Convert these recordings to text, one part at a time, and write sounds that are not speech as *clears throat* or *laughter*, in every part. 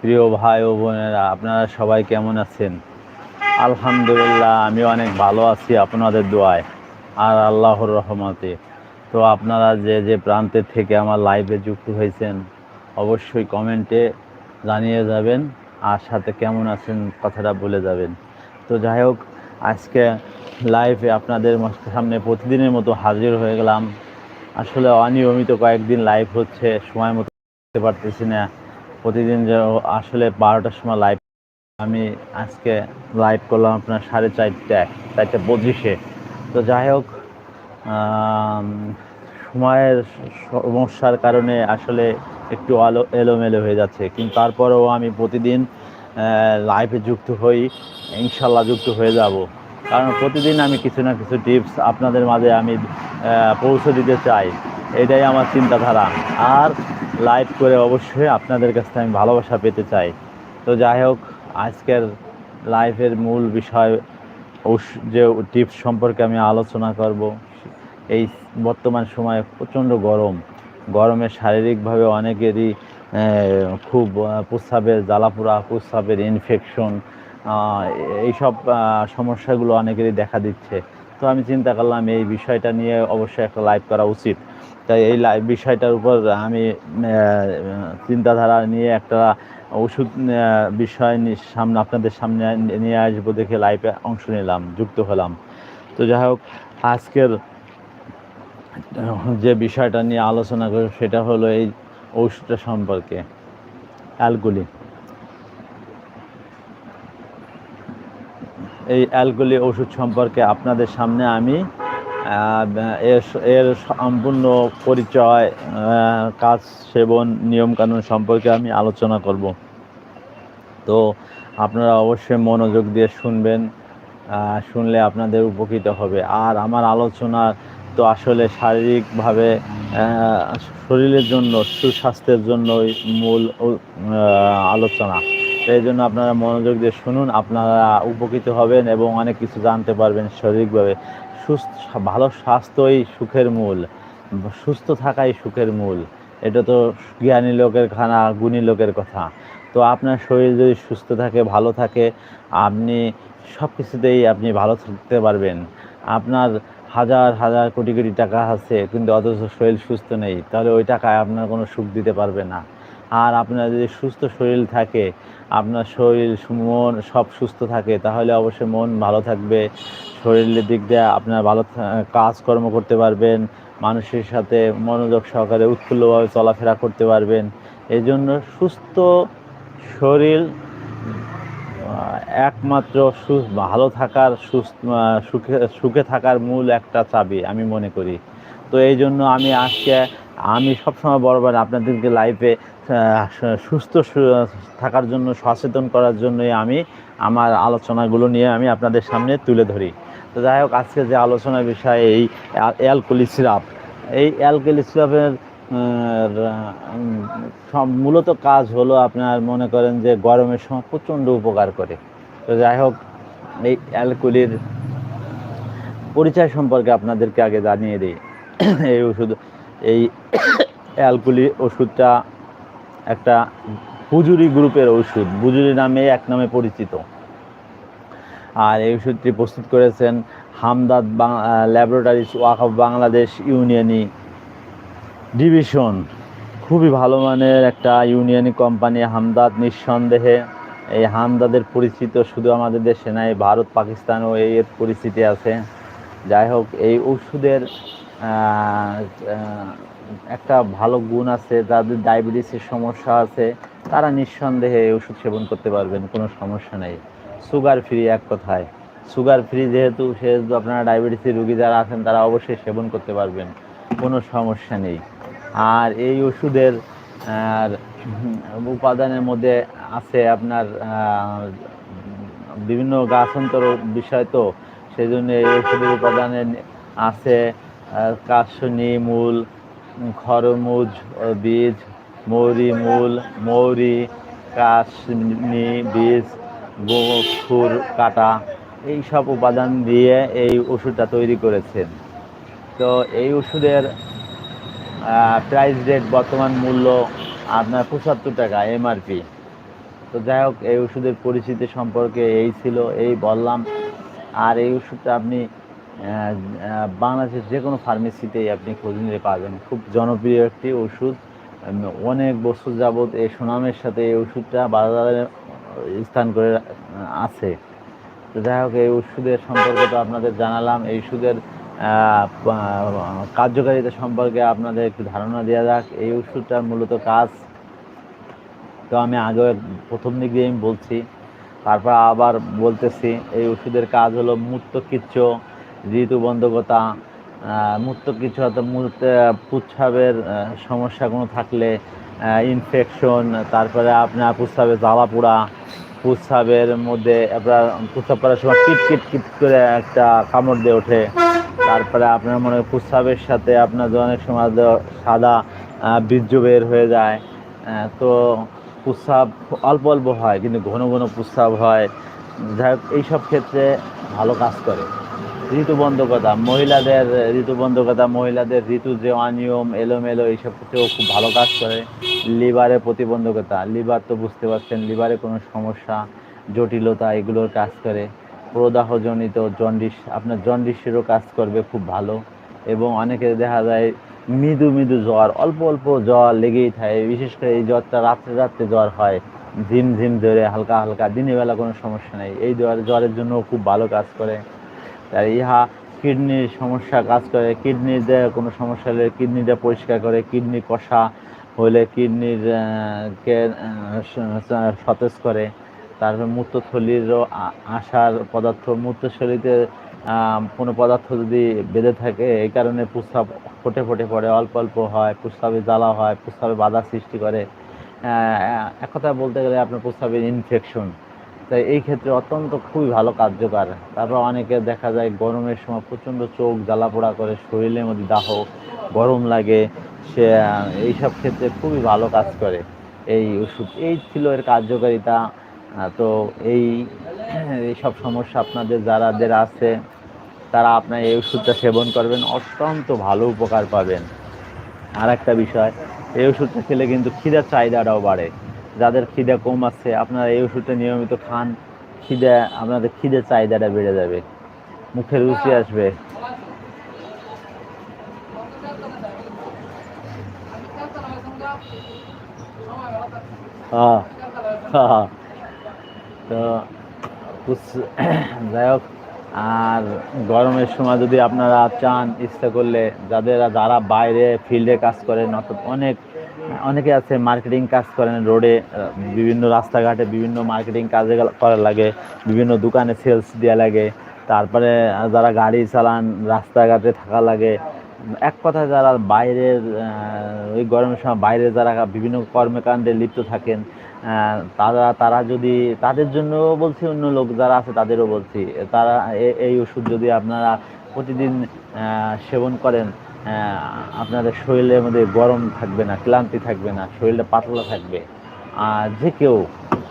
প্রিয় ভাই ও বোনেরা, আপনারা সবাই কেমন আছেন? আলহামদুলিল্লাহ, আমি অনেক ভালো আছি আপনাদের দোয়ায় আর আল্লাহর রহমতে। তো আপনারা যে যে প্রান্তের থেকে আমার লাইভে যুক্ত হয়েছেন, অবশ্যই কমেন্টে জানিয়ে যাবেন আর সাথে কেমন আছেন কথাটা বলে যাবেন। তো যাই হোক, আজকে লাইভে আপনাদের সামনে প্রতিদিনের মতো হাজির হয়ে গেলাম। আসলে অনিয়মিত কয়েকদিন লাইভ হচ্ছে, সময় মতো করতে পারতেছি না। প্রতিদিন যে আসলে বারোটার সময় লাইভ আমি আজকে লাইভ করলাম আপনার সাড়ে চারটে চারটে পঁচিশে। তো যাই হোক সময়ের সমস্যার কারণে আসলে একটু আলো এলোমেলো হয়ে যাচ্ছে। কিন্তু তারপরেও আমি প্রতিদিন লাইভে যুক্ত হই ইনশাল্লাহ যুক্ত হয়ে যাব। কারণ প্রতিদিন আমি কিছু না কিছু টিপস আপনাদের মাঝে আমি পৌঁছে দিতে চাই। এটাই আমার চিন্তাধারা। আর লাইভ করে অবশ্যই আপনাদের কাছ থেকে আমি ভালোবাসা পেতে চাই। তো যাই হোক, আজকের লাইভের মূল বিষয় যে টিপস সম্পর্কে আমি আলোচনা করব, এই বর্তমান সময়ে প্রচণ্ড গরম। গরমে শারীরিকভাবে অনেকেরই খুব প্রস্রাবের, জ্বালাপোড়া, প্রস্রাবের ইনফেকশন এইসব সমস্যাগুলো অনেকেরই দেখা দিচ্ছে। তো আমি চিন্তা করলাম, এই বিষয়টা নিয়ে অবশ্যই একটা লাইভ করা উচিত। তাই এই লাইভ বিষয়টার উপর আমি চিন্তাধারা নিয়ে একটা ওষুধ বিষয় সামনে আপনাদের সামনে নিয়ে আসব দেখে লাইভে অংশ নিলাম, যুক্ত হলাম। তো যাই হোক, আজকের যে বিষয়টা নিয়ে আলোচনা করব সেটা হলো এই ওষুধটা সম্পর্কে। অ্যালকোহলি এই অ্যালকোহলি ওষুধ সম্পর্কে আপনাদের সামনে আমি এর এর সম্পূর্ণ পরিচয় কাজ, সেবন, নিয়মকানুন সম্পর্কে আমি আলোচনা করব। তো আপনারা অবশ্যই মনোযোগ দিয়ে শুনবেন শুনলে আপনাদের উপকৃত হবে। আর আমার আলোচনা তো আসলে শারীরিকভাবে শরীরের জন্য, সুস্বাস্থ্যের জন্যই মূল আলোচনা। এই জন্য আপনারা মনোযোগ দিয়ে শুনুন, আপনারা উপকৃত হবেন এবং অনেক কিছু জানতে পারবেন শারীরিকভাবে। সুস্থ, ভালো স্বাস্থ্যই সুখের মূল, সুস্থ থাকাই সুখের মূল। এটা তো জ্ঞানী লোকের খানা, গুণী লোকের কথা। তো আপনার শরীর যদি সুস্থ থাকে, ভালো থাকে, আপনি সব কিছুতেই আপনি ভালো থাকতে পারবেন। আপনার হাজার হাজার কোটি কোটি টাকা আছে, কিন্তু অথচ শরীর সুস্থ নেই, তাহলে ওই টাকায় আপনার কোনো সুখ দিতে পারবে না। আর আপনার যদি সুস্থ শরীর থাকে, আপনার শরীর মন সব সুস্থ থাকে, তাহলে অবশ্যই মন ভালো থাকবে। শরীরের দিক দিয়ে আপনার ভালো কাজকর্ম করতে পারবেন, মানুষের সাথে মনোযোগ সহকারে উৎফুল্লভাবে চলাফেরা করতে পারবেন। এই জন্য সুস্থ শরীর একমাত্র ভালো থাকার সুস্থ সুখে সুখে থাকার মূল একটা চাবি আমি মনে করি। তো এই জন্য আমি আজকে আমি সবসময় বরাবর আপনাদেরকে লাইফে সুস্থ থাকার জন্য, সচেতন করার জন্যই আমি আমার আলোচনাগুলো নিয়ে আমি আপনাদের সামনে তুলে ধরি। তো যাই হোক, আজকে যে আলোচনার বিষয়, এই অ্যালকোহলি সিরাপ। এই অ্যালকোহলি সিরাপের সব মূলত কাজ হলো আপনার মনে করেন যে গরমের সময় প্রচণ্ড উপকার করে। তো যাই হোক, এই অ্যালকোহলির পরিচয় সম্পর্কে আপনাদেরকে আগে জানিয়ে দিই। এই ওষুধ এই অ্যালকোহলি ওষুধটা একটা বুজুরি গ্রুপের ওষুধ। বুজুরি নামে এক নামে পরিচিত। আর এই ওষুধটি প্রস্তুত করেছেন হামদাদ ল্যাবরেটরিজ ওয়াক অফ বাংলাদেশ ইউনিয়নি ডিভিশন। খুবই ভালো মানের একটা ইউনিয়নি কোম্পানি হামদাদ নিঃসন্দেহে। এই হামদাদের পরিচিত শুধু আমাদের দেশে নাই, ভারত, পাকিস্তানও এই এর পরিচিতি আছে। যাই হোক, এই ওষুধের একটা ভালো গুণ আছে, যাদের ডায়াবেটিসের সমস্যা আছে, তারা নিঃসন্দেহে ওষুধ সেবন করতে পারবেন, কোনো সমস্যা নেই। সুগার ফ্রি এক কথায়। সুগার ফ্রি যেহেতু, সেহেতু আপনারা ডায়াবেটিসের রুগী যারা আছেন, তারা অবশ্যই সেবন করতে পারবেন, কোনো সমস্যা নেই। আর এই ওষুধের উপাদানের মধ্যে আছে আপনার বিভিন্ন গাছান্তর বিষয় তো সেই জন্য এই ওষুধের উপাদানে আছে কাশনি মূল, খরমুজ বীজ, মৌরি মূল, মৌরি, কাশনি বীজ গোখুর কাটা, এই সব উপাদান দিয়ে এই ওষুধটা তৈরি করেছেন। তো এই ওষুধের প্রাইস রেট বর্তমান মূল্য আপনার পঁচাত্তর টাকা এমআরপি তো যাই হোক, এই ওষুধের পরিচিতি সম্পর্কে এই ছিল, এই বললাম। আর এই ওষুধটা আপনি বাংলাদেশের যে কোনো ফার্মেসিতেই আপনি খোঁজ নিলে পাবেন খুব জনপ্রিয় একটি ওষুধ। অনেক বছর যাবৎ এই সুনামের সাথে এই ওষুধটা বাজারে স্থান করে আছে। তো যাই হোক, এই ওষুধের সম্পর্কে তো আপনাদের জানালাম। এই ওষুধের কার্যকারিতা সম্পর্কে আপনাদের একটু ধারণা দেওয়া যাক। এই ওষুধটার মূলত কাজ। তো আমি আগেও প্রথম দিক দিয়ে আমি বলছি। তারপর আবার বলতেছি, এই ওষুধের কাজ হলো মূত্রকিচ্ছ ঋতুবন্ধকতা অর্থাৎ মূত্র প্রস্রাবের আহ, সমস্যা কোনো থাকলে ইনফেকশন তারপরে আপনার প্রস্রাবে জ্বালা পোড়া প্রস্রাবের মধ্যে আপনার প্রস্রাব করার সময় কিট কিট কিট করে একটা কামড় দিয়ে ওঠে। তারপরে আপনার মনে হয় প্রস্রাবের সাথে আপনার অনেক সময় সাদা বীর্য বের হয়ে যায়। তো প্রস্রাব অল্প অল্প হয় কিন্তু ঘন ঘন প্রস্রাব হয়। যাই হোক এইসব ক্ষেত্রে ভালো কাজ করে। ঋতুবন্ধকতা, মহিলাদের ঋতুবন্ধকতা, মহিলাদের ঋতু যে অনিয়ম, এলোমেলো, এইসব ক্ষেত্রেও খুব ভালো কাজ করে। লিভারে প্রতিবন্ধকতা, লিভার তো বুঝতে পারছেন, লিভারে কোনো সমস্যা, জটিলতা, এগুলোর কাজ করে। প্রদাহজনিত জন্ডিস, আপনার জন্ডিসেরও কাজ করবে খুব ভালো। এবং অনেকে দেখা যায় মৃদু মৃদু জ্বর, অল্প অল্প জ্বর লেগেই থাকে, বিশেষ করে এই জ্বরটা রাত্রে রাত্রে জ্বর হয়। ঝিম ঝিম ধরে হালকা হালকা, দিনের বেলা কোনো সমস্যা নেই। এই জ্বর, জ্বরের জন্য খুব ভালো কাজ করে। আর ইহা কিডনির সমস্যা কাজ করে কিডনিতে কোনো সমস্যা হলে কিডনিটা পরিষ্কার করে কিডনি কষা হলে কিডনির কে সতেজ করে। তারপর মূত্রথলিরও আসার পদার্থ মূত্রথলিতে আহ, কোনো পদার্থ যদি বেঁধে থাকে এই কারণে প্রস্রাব ফোটে ফোটে পড়ে অল্প অল্প হয় প্রস্রাবে জ্বালা হয় প্রস্রাবে বাধা সৃষ্টি করে। এক কথা বলতে গেলে আপনার প্রস্রাবের ইনফেকশন তাই এই ক্ষেত্রে অত্যন্ত খুবই ভালো কার্যকর। তারপর অনেকে দেখা যায় গরমের সময় প্রচণ্ড চোখ জ্বালা পোড়া করে, শরীরের মধ্যে দাহ, গরম লাগে, সে এইসব ক্ষেত্রে খুবই ভালো কাজ করে এই ওষুধ। এই ছিল এর কার্যকারিতা। তো এই সব সমস্যা আপনাদের, যারাদের আছে, তারা আপনার এই ওষুধটা সেবন করবেন, অত্যন্ত ভালো উপকার পাবেন। আর একটা বিষয়, এই ওষুধটা খেলে কিন্তু খিদার চাহিদাটাও বাড়ে। যাদের খিদে কম আছে আপনারা এই ওষুধটা নিয়মিত খান। খিদে আপনাদের খিদের চাহিদাটা বেড়ে যাবে। মুখে রুচি আসবে। হ্যাঁ। হ্যাঁ। তো যাই হোক আর গরমের সময় যদি আপনারা চান ইচ্ছা করলে যাদের যারা বাইরে ফিল্ডে কাজ করেন অর্থাৎ অনেক অনেকে আছে মার্কেটিং কাজ করেন রোডে বিভিন্ন রাস্তাঘাটে বিভিন্ন মার্কেটিং কাজে করা লাগে, বিভিন্ন দোকানে সেলস দেওয়া লাগে, তারপরে যারা গাড়ি চালান, রাস্তাঘাটে থাকা লাগে, এক কথায় যারা বাইরের ওই গরমের সময় বাইরে যারা বিভিন্ন কর্মকাণ্ডে লিপ্ত থাকেন তারা তারা যদি, তাদের জন্য বলছি অন্য লোক যারা আছে তাদেরও বলছি, তারা এই ওষুধ যদি আপনারা প্রতিদিন সেবন করেন আপনাদের শরীরের মধ্যে গরম থাকবে না ক্লান্তি থাকবে না শরীরটা পাতলা থাকবে। আর যে কেউ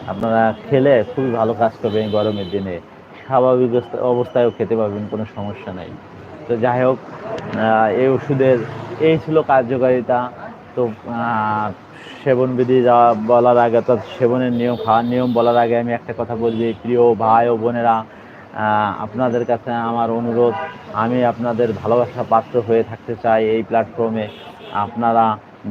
আপনারা খেলে খুবই ভালো কাজ করবেন এই গরমের দিনে। স্বাভাবিক অবস্থা- অবস্থায়ও খেতে পারবেন কোনো সমস্যা নাই। তো যাই হোক এই ওষুধের এই ছিল কার্যকারিতা। তো আহ, সেবনবিধি যা বলার আগে অর্থাৎ সেবনের নিয়ম খাওয়ার নিয়ম বলার আগে আমি একটা কথা বলবি। প্রিয় ভাই ও বোনেরা আপনাদের কাছে আমার অনুরোধ, আমি আপনাদের ভালোবাসা পাত্র হয়ে থাকতে চাই এই প্ল্যাটফর্মে আপনারা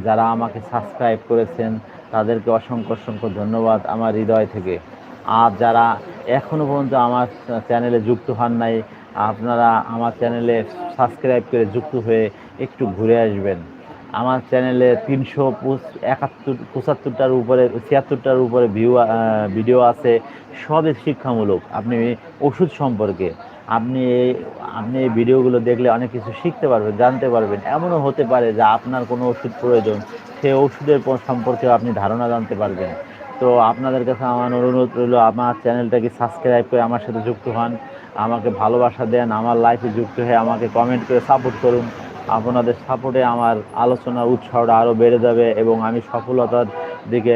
যারা আমাকে সাবস্ক্রাইব করেছেন, তাদেরকে অসংখ্য অসংখ্য ধন্যবাদ আমার হৃদয় থেকে। আর যারা এখনও পর্যন্ত আমার চ্যানেলে যুক্ত হন নাই, আপনারা আমার চ্যানেলে সাবস্ক্রাইব করে যুক্ত হয়ে একটু ঘুরে আসবেন। আমার চ্যানেলে তিনশো একাত্তর, পঁচাত্তরটার উপরে, ছিয়াত্তরটার উপরে ভিউ ভিডিও আছে। সবই শিক্ষামূলক, আপনি ওষুধ সম্পর্কে, আপনি আপনি এই ভিডিওগুলো দেখলে অনেক কিছু শিখতে পারবেন, জানতে পারবেন। এমনও হতে পারে যে আপনার কোনো ওষুধ প্রয়োজন সেই ওষুধের সম্পর্কেও আপনি ধারণা জানতে পারবেন। তো আপনাদের কাছে আমার অনুরোধ রইল, আমার চ্যানেলটাকে সাবস্ক্রাইব করে আমার সাথে যুক্ত হন, আমাকে ভালোবাসা দেন, আমার লাইফে যুক্ত হয়ে আমাকে কমেন্ট করে সাপোর্ট করুন। আপনাদের সাপোর্টে আমার আলোচনার উৎসাহটা আরও বেড়ে যাবে এবং আমি সফলতার দিকে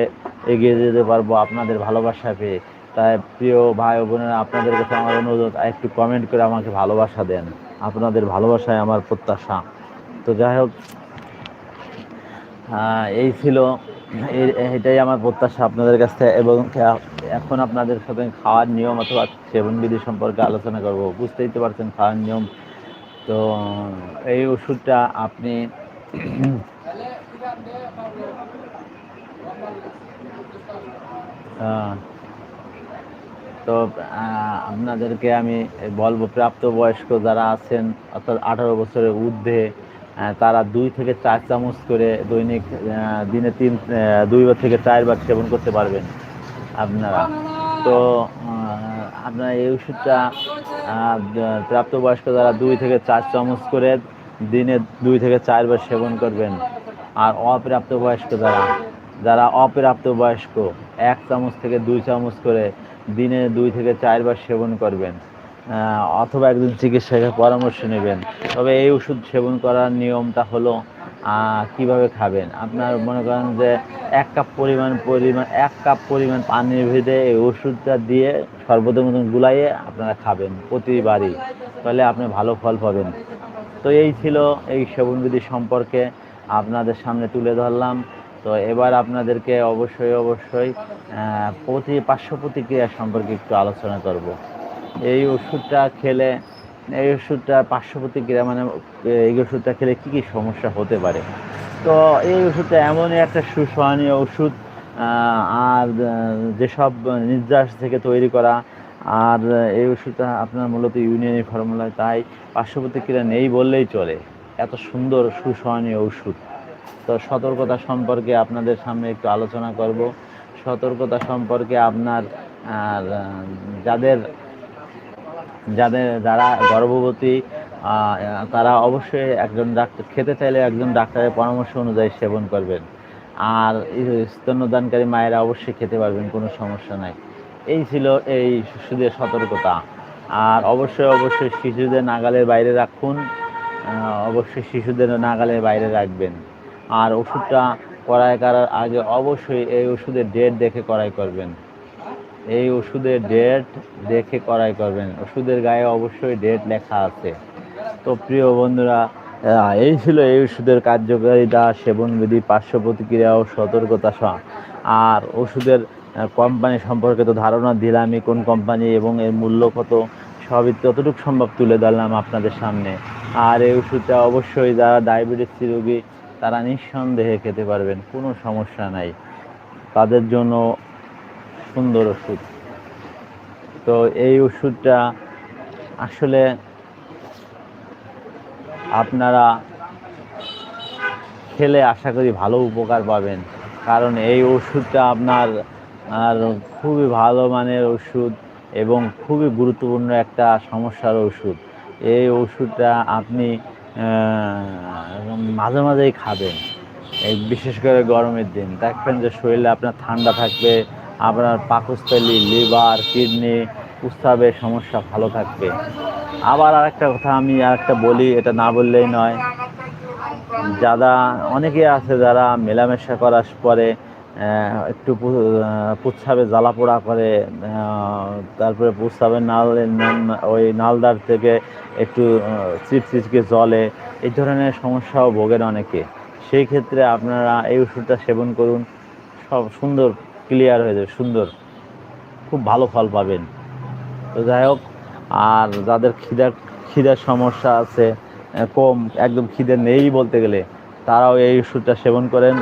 এগিয়ে যেতে পারব আপনাদের ভালোবাসা পেয়ে। তাই প্রিয় ভাই বোনেরা আপনাদের কাছে আমার অনুরোধ একটু কমেন্ট করে আমাকে ভালোবাসা দেন। আপনাদের ভালোবাসায় আমার প্রত্যাশা। তো যাই হোক এই ছিল এটাই আমার প্রত্যাশা আপনাদের কাছ এবং এখন আপনাদের সাথে খাওয়ার নিয়ম অথবা সেবনবিধি সম্পর্কে আলোচনা করব। বুঝতেই তো পারছেন খাওয়ার নিয়ম। তো এই ওষুধটা আপনি *clears throat* আহ, তো আপনাদেরকে আমি বলব, প্রাপ্তবয়স্ক যারা আছেন, অর্থাৎ আঠারো বছরের ঊর্ধ্বে তারা দুই থেকে চার চামচ করে দৈনিক দিনে তিন দুইবার থেকে চারবার সেবন করতে পারবেন আপনারা। তো আপনারা এই ওষুধটা প্রাপ্তবয়স্ক যারা দুই থেকে চার চামচ করে দিনে দুই থেকে চারবার সেবন করবেন। আর অপ্রাপ্তবয়স্ক যারা যারা অপ্রাপ্তবয়স্ক, এক চামচ থেকে দুই চামচ করে দিনে দুই থেকে চারবার সেবন করবেন অথবা একজন চিকিৎসকের পরামর্শ নেবেন। তবে এই ওষুধ সেবন করার নিয়মটা হলো কীভাবে খাবেন? আপনার মনে করেন যে এক কাপ পরিমাণ পরিমাণ, এক কাপ পরিমাণ পানির ভিতরে এই ওষুধটা দিয়ে সর্বদের মতন গুলাইয়ে আপনারা খাবেন প্রতিবারই। তাহলে আপনি ভালো ফল পাবেন। তো এই ছিল এই সেবনবিধি সম্পর্কে আপনাদের সামনে তুলে ধরলাম। তো এবার আপনাদেরকে অবশ্যই অবশ্যই প্রতি পার্শ্ব প্রতিক্রিয়া সম্পর্কে একটু আলোচনা করব। এই ওষুধটা খেলে, এই ওষুধটা পার্শ্ব প্রতিক্রিয়া মানে এই ওষুধটা খেলে কী কী সমস্যা হতে পারে? তো এই ওষুধটা এমনই একটা সুসহনীয় ওষুধ আর যেসব নির্যাস থেকে তৈরি করা, আর এই ওষুধটা আপনার মূলত ইউনিয়নের ফর্মুলায় তাই পার্শ্ব প্রতিক্রিয়া নেই বললেই চলে। এত সুন্দর, সুসহনীয় ওষুধ। তো সতর্কতা সম্পর্কে আপনাদের সামনে একটু আলোচনা করব। সতর্কতা সম্পর্কে আপনার, আর, যাদের যাদের যারা গর্ভবতী তারা অবশ্যই একজন ডাক্তার খেতে চাইলে একজন ডাক্তারের পরামর্শ অনুযায়ী সেবন করবেন। আর স্তন্যদানকারী মায়েরা অবশ্যই খেতে পারবেন, কোনো সমস্যা নাই। এই ছিল এই শিশুদের সতর্কতা। আর অবশ্যই অবশ্যই শিশুদের নাগালের বাইরে রাখুন। অবশ্যই শিশুদের নাগালের বাইরে রাখবেন। আর ওষুধটা করাই করার আগে অবশ্যই এই ওষুধের ডেট দেখে করাই করবেন। এই ওষুধের ডেট দেখে করাই করবেন। ওষুধের গায়ে অবশ্যই ডেট লেখা আছে। তো প্রিয় বন্ধুরা এই ছিল এই ওষুধের কার্যকারিতা, সেবনবিধি পার্শ্ব প্রতিক্রিয়া ও সতর্কতা আর ওষুধের কোম্পানি সম্পর্কে তো ধারণা দিলামই, কোন কোম্পানি এবং এর মূল্য কত, সবই যতটুকু সম্ভব তুলে ধরলাম আপনাদের সামনে। আর এই ওষুধটা অবশ্যই যারা ডায়াবেটিস রোগী তারা নিঃসন্দেহে খেতে পারবেন, কোনো সমস্যা নাই। তাদের জন্য সুন্দর ওষুধ। তো এই ওষুধটা আসলে আপনারা খেলে আশা করি ভালো উপকার পাবেন। কারণ এই ওষুধটা আপনার, আর খুবই ভালো মানের ওষুধ এবং খুবই গুরুত্বপূর্ণ একটা সমস্যার ওষুধ। এই ওষুধটা আপনি মাঝে মাঝেই খাবেন। এই বিশেষ করে গরমের দিন। দেখবেন যে শরীরে আপনার ঠান্ডা থাকবে, আপনার পাকস্থলী, লিভার, কিডনি প্রস্রাবের সমস্যা ভালো থাকবে। আবার আরেকটা কথা আমি আর একটা বলি, এটা না বললেই নয়। যারা, অনেকে আছে যারা মেলামেশা করার পরে একটু পু- আহ, প্রস্রাবে জ্বালা পোড়া করে তারপরে প্রস্রাবের নাল ওই নালদার থেকে একটু চিপচিচকে জলে। এই ধরনের সমস্যাও ভোগেন অনেকে। সেই ক্ষেত্রে আপনারা এই ওষুধটা সেবন করুন। সব সুন্দর ক্লিয়ার হয়ে যাবে সুন্দর। খুব ভালো ফল পাবেন। তো যাই হোক আর যাদের খিদার খিদার সমস্যা আছে কম একদম খিদে নেই বলতে গেলে তারাও এই ওষুধটা সেবন করেন।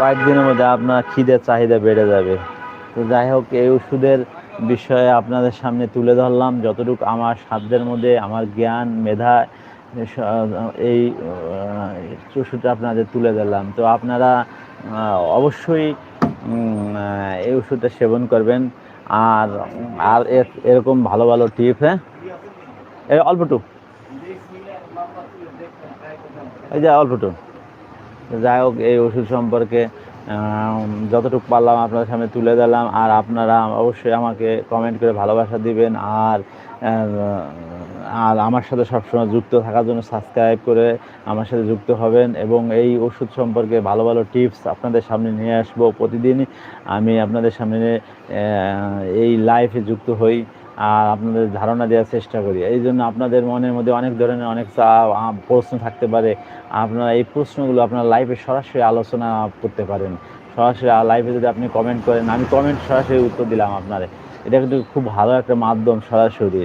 কয়েকদিনের মধ্যে আপনার খিদের চাহিদা বেড়ে যাবে। তো যাই হোক, এই ওষুধের বিষয়ে আপনাদের সামনে তুলে ধরলাম। যতটুকু আমার সাধ্যের মধ্যে, আমার জ্ঞান, মেধা, এই ওষুধটা আপনাদের তুলে দিলাম তো আপনারা অবশ্যই এই ওষুধটা সেবন করবেন। আর আর এর- এরকম ভালো ভালো টিপ হ্যাঁ? এই অল্পটু এই যে অল্পটু যাই হোক, এই ওষুধ সম্পর্কে যতটুকু পারলাম আপনাদের সামনে তুলে দিলাম আর আপনারা অবশ্যই আমাকে কমেন্ট করে ভালোবাসা দিবেন, আর আর আমার সাথে সবসময় যুক্ত থাকার জন্য সাবস্ক্রাইব করে আমার সাথে যুক্ত হবেন, এবং এই ওষুধ সম্পর্কে ভালো ভালো টিপস আপনাদের সামনে নিয়ে আসব প্রতিদিনই। আমি আপনাদের সামনে এই লাইফে যুক্ত হই। আর আপনাদের ধারণা দেওয়ার চেষ্টা করি। এই জন্য আপনাদের মনের মধ্যে অনেক ধরনের অনেক প্রশ্ন থাকতে পারে। আপনারা এই প্রশ্নগুলো আপনার লাইফে সরাসরি আলোচনা করতে পারেন। সরাসরি লাইভে যদি আপনি কমেন্ট করেন, আমি কমেন্ট সরাসরি উত্তর দিলাম আপনারে এটা কিন্তু খুব ভালো একটা মাধ্যম সরাসরি।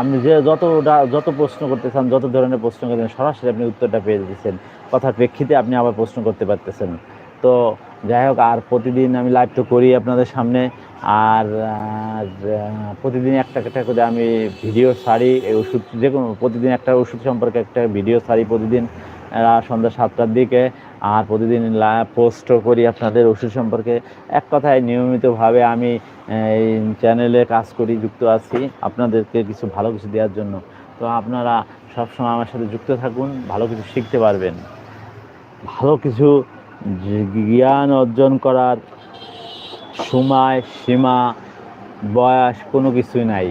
আপনি যে যতটা, যত প্রশ্ন করতে চান, যত ধরনের প্রশ্ন করতেন সরাসরি আপনি উত্তরটা পেয়ে দিচ্ছেন কথার প্রেক্ষিতে আপনি আবার প্রশ্ন করতে পারতেছেন। তো যাই হোক, আর প্রতিদিন আমি লাইভ তো করি আপনাদের সামনে। আর প্রতিদিন একটা একটা করে আমি ভিডিও সারি এই ওষুধ যে কোনো প্রতিদিন একটা ওষুধ সম্পর্কে একটা ভিডিও সারি প্রতিদিন সন্ধ্যা সাতটার দিকে। আর প্রতিদিন পোস্টও করি আপনাদের ওষুধ সম্পর্কে। এক কথায় নিয়মিতভাবে আমি এই চ্যানেলে কাজ করি, যুক্ত আছি আপনাদেরকে কিছু ভালো কিছু দেওয়ার জন্য। তো আপনারা সবসময় আমার সাথে যুক্ত থাকুন, ভালো কিছু শিখতে পারবেন। ভালো কিছু জ্ঞান অর্জন করার সময়, সীমা, বয়স কোনো কিছুই নাই।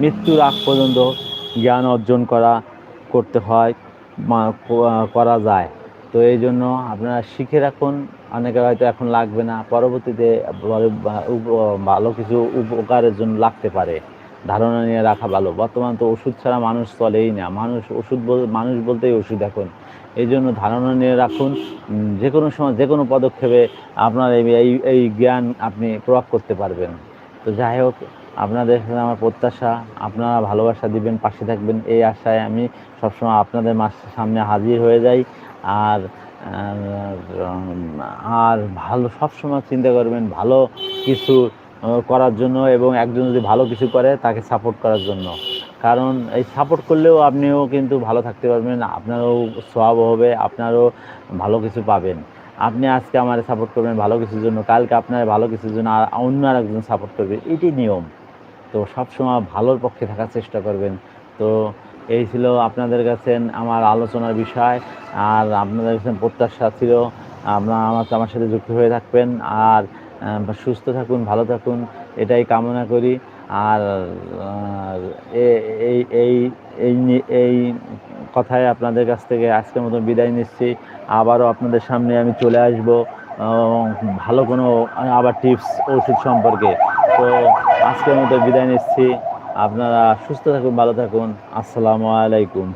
মৃত্যুর আগ পর্যন্ত জ্ঞান অর্জন করা, করতে হয় করা যায়। তো এই জন্য আপনারা শিখে রাখুন, অনেকে হয়তো এখন লাগবে না, পরবর্তীতে ভালো কিছু উপকারের জন্য লাগতে পারে। ধারণা নিয়ে রাখা ভালো। বর্তমান তো ওষুধ ছাড়া মানুষ চলেই না। মানুষ ওষুধ বল, মানুষ বলতেই ওষুধ এখন এই জন্য ধারণা নিয়ে রাখুন। যে কোনো সময় যে কোনো পদক্ষেপে আপনার এই, এই- জ্ঞান আপনি প্রয়োগ করতে পারবেন। তো যাই হোক, আপনাদের সাথে আমার প্রত্যাশা, আপনারা ভালোবাসা দিবেন, পাশে থাকবেন, এই আশায় আমি সবসময় আপনাদের মাস, সামনে হাজির হয়ে যাই। আর আর ভালো, সবসময় চিন্তা করবেন ভালো কিছু করার জন্য এবং একজন যদি ভালো কিছু করে, তাকে সাপোর্ট করার জন্য। কারণ এই সাপোর্ট করলেও আপনিও কিন্তু ভালো থাকতে পারবেন, আপনারও সব হবে, আপনারও ভালো কিছু পাবেন। আপনি আজকে আমার সাপোর্ট করবেন ভালো কিছুর জন্য, কালকে আপনার ভালো কিছুর জন্য আর অন্য আর একজন সাপোর্ট করবে, এটি নিয়ম। তো সবসময় ভালোর পক্ষে থাকার চেষ্টা করবেন। তো এই ছিল আপনাদের কাছে আমার আলোচনার বিষয়, আর আপনাদের কাছে প্রত্যাশা ছিল, আপনারা আমার আমার সাথে যুক্ত হয়ে থাকবেন, আর সুস্থ থাকুন, ভালো থাকুন, এটাই কামনা করি। আর এই এই এই কথায় আপনাদের কাছ থেকে আজকের মতো বিদায় নিচ্ছি। আবারও আপনাদের সামনে আমি চলে আসব ভালো কোনো আবার টিপস, ওষুধ সম্পর্কে। তো আজকের মতো বিদায় নিচ্ছি। আপনারা সুস্থ থাকুন, ভালো থাকুন। আসসালামু আলাইকুম।